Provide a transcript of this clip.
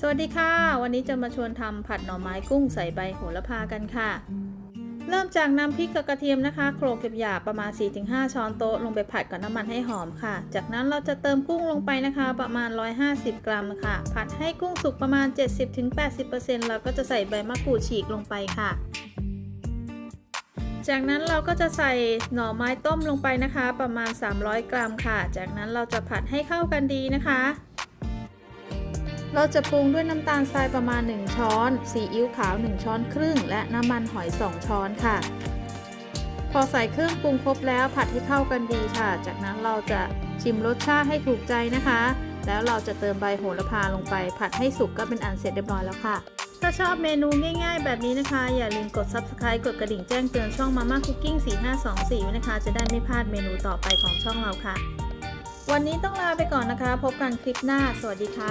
สวัสดีค่ะ วันนี้จะมาชวนทำผัดหน่อไม้กุ้งใส่ใบโหระพากันค่ะ เริ่มจากนำพริกกับกระเทียมนะคะโขลกหยาบๆประมาณ 4-5 ช้อนโต๊ะลงไปผัดกับน้ำมันให้หอมค่ะ จากนั้นเราจะเติมกุ้งลงไปนะคะ ประมาณ 150 กรัมค่ะ ผัดให้กุ้งสุกประมาณ 70-80%เราก็จะใส่ใบมะกรูดฉีกลงไปค่ะจากนั้นเราก็จะใส่หน่อไม้ต้มลงไปนะคะ ประมาณ 300 กรัมค่ะ จากนั้นเราจะผัดให้เข้ากันดีนะคะ เราจะปรุงด้วยน้ำตาลทรายประมาณ 1 ช้อนซีอิ๊วขาว 1 ช้อนครึ่ง และน้ำมันหอย 2 ช้อนค่ะ พอใส่เครื่องปรุงครบแล้วผัดให้เข้ากันดีค่ะ จากนั้นเราจะชิมรสชาติให้ถูกใจนะคะ แล้วเราจะเติมใบโหระพาลงไป ผัดให้สุกก็เป็นอันเสร็จเรียบร้อยแล้วค่ะ ถ้าชอบเมนูง่าย ๆ แบบนี้นะคะ อย่าลืมกด subscribe กดกระดิ่งแจ้งเตือนช่อง Mama Cooking 4524ไว้นะคะ จะได้ไม่พลาดเมนูต่อไปของช่องเราค่ะ วันนี้ต้องลาไปก่อนนะคะ พบกันคลิปหน้า สวัสดีค่ะ